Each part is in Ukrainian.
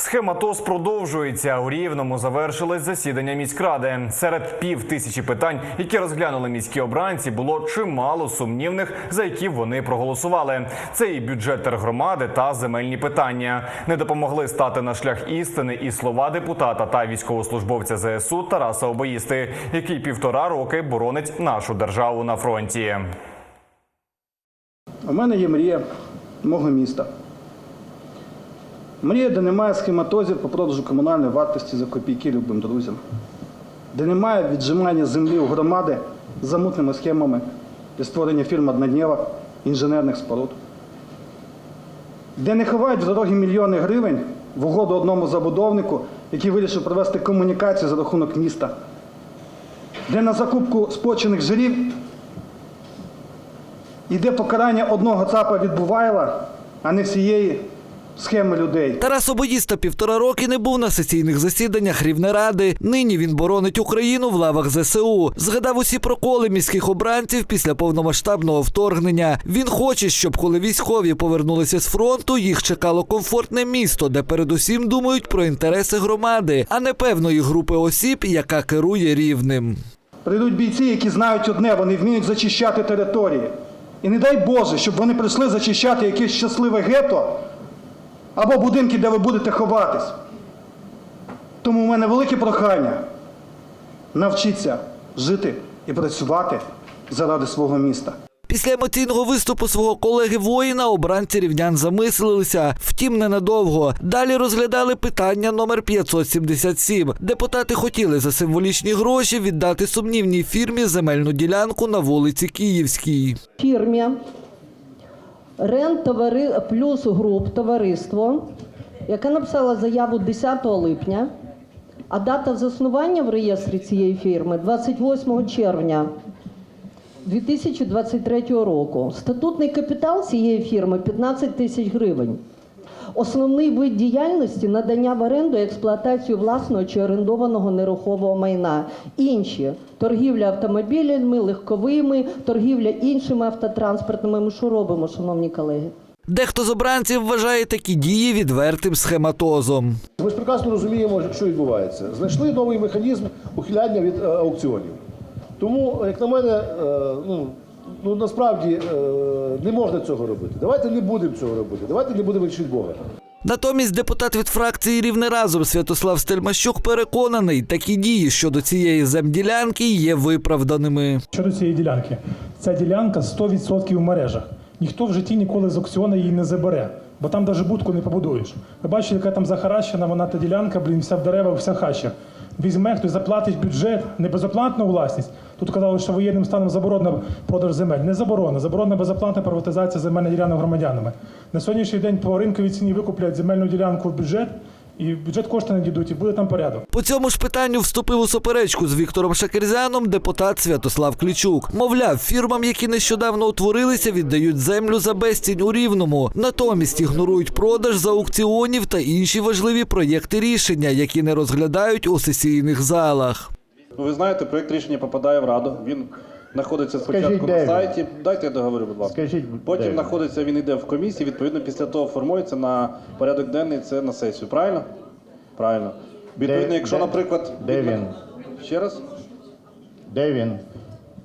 Схематоз продовжується. У Рівному завершилось засідання міськради. Серед пів тисячі питань, які розглянули міські обранці, було чимало сумнівних, за які вони проголосували. Це і бюджет тергромади та земельні питання. Не допомогли стати на шлях істини і слова депутата та військовослужбовця ЗСУ Тараса Обоїсти, який півтора роки боронить нашу державу на фронті. У мене є мрія мого міста. Мрія, де немає схематозів по продажу комунальної вартості за копійки любим друзям, де немає віджимання землі у громади за мутними схемами для створення фірм одноднєвок, інженерних споруд, де не ховають в дорогі мільйони гривень в угоду одному забудовнику, який вирішив провести комунікацію за рахунок міста, де на закупку спочених жирів Іде покарання одного ЦАПа від Бувайла, а не всієї схеми людей. Тарас Обоїста півтора роки не був на сесійних засіданнях Рівнеради. Нині він боронить Україну в лавах ЗСУ. Згадав усі проколи міських обранців після повномасштабного вторгнення. Він хоче, щоб коли військові повернулися з фронту, їх чекало комфортне місто, де передусім думають про інтереси громади, а не певної групи осіб, яка керує рівним. Прийдуть бійці, які знають одне, вони вміють зачищати території. І не дай Боже, щоб вони прийшли зачищати якесь щасливе гетто або будинки, де ви будете ховатись. Тому в мене велике прохання навчіться жити і працювати заради свого міста. Після емоційного виступу свого колеги воїна обранці рівнян замислилися. Втім, ненадовго. Далі розглядали питання номер 577. Депутати хотіли за символічні гроші віддати сумнівній фірмі земельну ділянку на вулиці Київській. фірмі Рен товари... плюс груп товариство, яке написала заяву 10 липня, а дата заснування в реєстрі цієї фірми 28 червня 2023 року. Статутний капітал цієї фірми 15 тисяч гривень. Основний вид діяльності надання в оренду експлуатацію власного чи орендованого нерухомого майна. Інші торгівля автомобілями, легковими, торгівля іншими автотранспортними. Ми що робимо, шановні колеги? Дехто з обранців вважає такі дії відвертим схематозом. Ми ж прекрасно розуміємо, що відбувається. Знайшли новий механізм ухиляння від е, аукціонів. Тому, як на мене, е, ну, ну насправді е, не можна цього робити. Давайте не будемо цього робити. Давайте не будемо вчити Бога. Натомість депутат від фракції Рівне разом Святослав Стельмащук переконаний, такі дії щодо цієї земділянки є виправданими. Щодо цієї ділянки, ця ділянка 100% в мережах. Ніхто в житті ніколи з аукціону її не забере, бо там навіть будку не побудуєш. Ви бачите, яка там захаращена, вона та ділянка, блін, вся в деревах, вся хаща. Візьме, хтось заплатить бюджет, не безоплатну власність. Тут казали, що воєнним станом заборонено продаж земель. Не заборонено, заборонена безоплатна приватизація земельних ділянок громадянами. На сьогоднішній день по ринковій ціні викуплять земельну ділянку в бюджет, і в бюджет кошти надійдуть, і буде там порядок. По цьому ж питанню вступив у суперечку з Віктором Шакерзяном депутат Святослав Клічук. Мовляв, фірмам, які нещодавно утворилися, віддають землю за безцінь у рівному. Натомість ігнорують продаж за аукціонів та інші важливі проєкти рішення, які не розглядають у сесійних залах. Ну, ви знаєте, проєкт рішення попадає в Раду. Він знаходиться спочатку Скажіть, де на він? сайті. Дайте я договорю, будь ласка. Скажіть, Потім він? знаходиться, він йде в комісії, відповідно, після того формується на порядок денний це на сесію. Правильно? Правильно. Відповідно, якщо, де- наприклад. де він? Ще раз? Де він?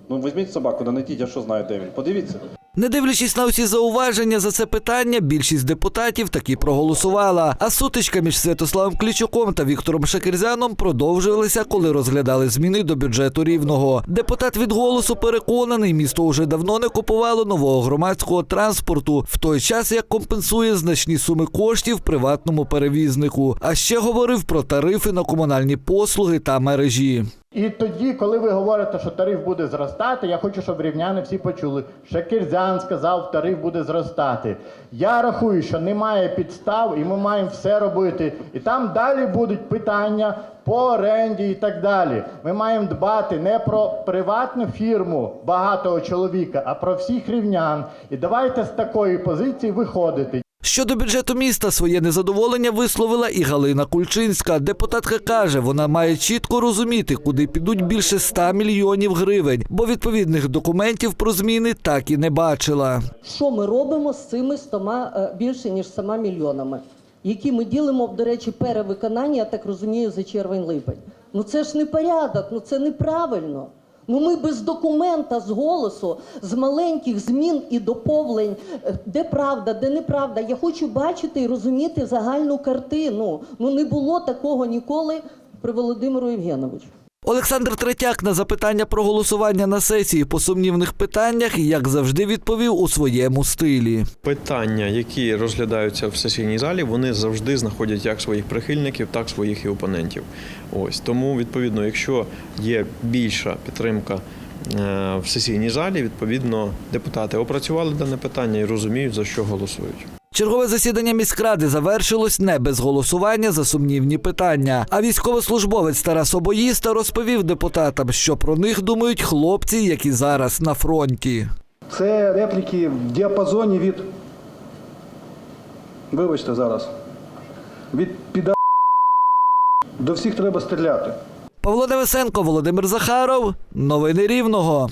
Ну, візьміть собаку, донайдіть, я що знаю, де він. Подивіться. Не дивлячись на усі зауваження за це питання, більшість депутатів таки проголосувала. А сутичка між Святославом Клічуком та Віктором Шакерзяном продовжувалися, коли розглядали зміни до бюджету рівного. Депутат від голосу переконаний, місто уже давно не купувало нового громадського транспорту, в той час як компенсує значні суми коштів приватному перевізнику. А ще говорив про тарифи на комунальні послуги та мережі. І тоді, коли ви говорите, що тариф буде зростати, я хочу, щоб рівняни всі почули. Шакирзян сказав, тариф буде зростати. Я рахую, що немає підстав, і ми маємо все робити. І там далі будуть питання по оренді і так далі. Ми маємо дбати не про приватну фірму багатого чоловіка, а про всіх рівнян. І давайте з такої позиції виходити. Щодо бюджету міста своє незадоволення висловила і Галина Кульчинська. Депутатка каже, вона має чітко розуміти, куди підуть більше 100 мільйонів гривень, бо відповідних документів про зміни так і не бачила. Що ми робимо з цими 100, е, більше ніж 100 мільйонами? які ми ділимо, до речі, перевиконання, я так розумію, за червень-липень. Ну це ж не порядок, ну це неправильно. Ну ми без документа з голосу, з маленьких змін і доповнень, е, де правда, де неправда. Я хочу бачити і розуміти загальну картину. Ну не було такого ніколи при Володимиру Євгеновичу. Олександр Третяк на запитання про голосування на сесії по сумнівних питаннях, як завжди, відповів у своєму стилі. Питання, які розглядаються в сесійній залі, вони завжди знаходять як своїх прихильників, так і своїх і опонентів. Ось тому, відповідно, якщо є більша підтримка е, в сесійній залі, відповідно, депутати опрацювали дане питання і розуміють за що голосують. Чергове засідання міськради завершилось не без голосування за сумнівні питання. А військовослужбовець Тарас Обоїста розповів депутатам, що про них думають хлопці, які зараз на фронті. Це репліки в діапазоні від. Вибачте зараз. Від піда до всіх треба стріляти. Павло Невесенко, Володимир Захаров. Новини Рівного.